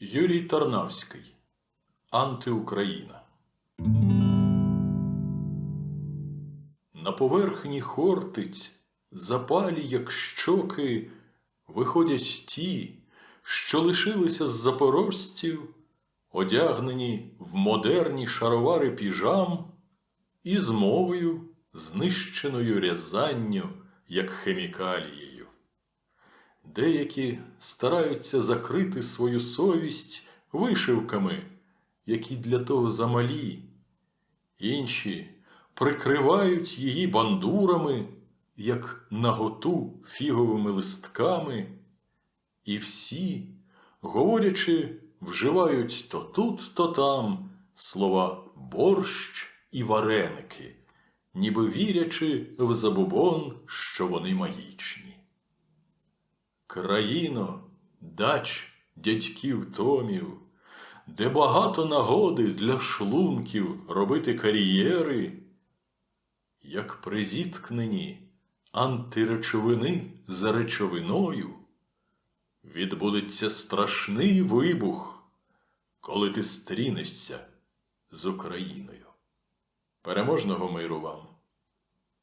Юрій Тарнавський Антиукраїна. На поверхні хортиць, запалі, як щоки, виходять ті, що лишилися з запорожців, одягнені в модерні шаровари піжам і з мовою, знищеною рязанню, як хемікалією. Деякі стараються закрити свою совість вишивками, які для того замалі, інші прикривають її бандурами, як наготу фіговими листками, і всі, говорячи, вживають то тут, то там слова борщ і вареники, ніби вірячи в забубон, що вони магічні. Країно, дач дядьків Томів, де багато нагоди для шлунків робити кар'єри, як при зіткненні антиречовини за речовиною, відбудеться страшний вибух, коли ти стрінешся з Україною. Переможного миру вам!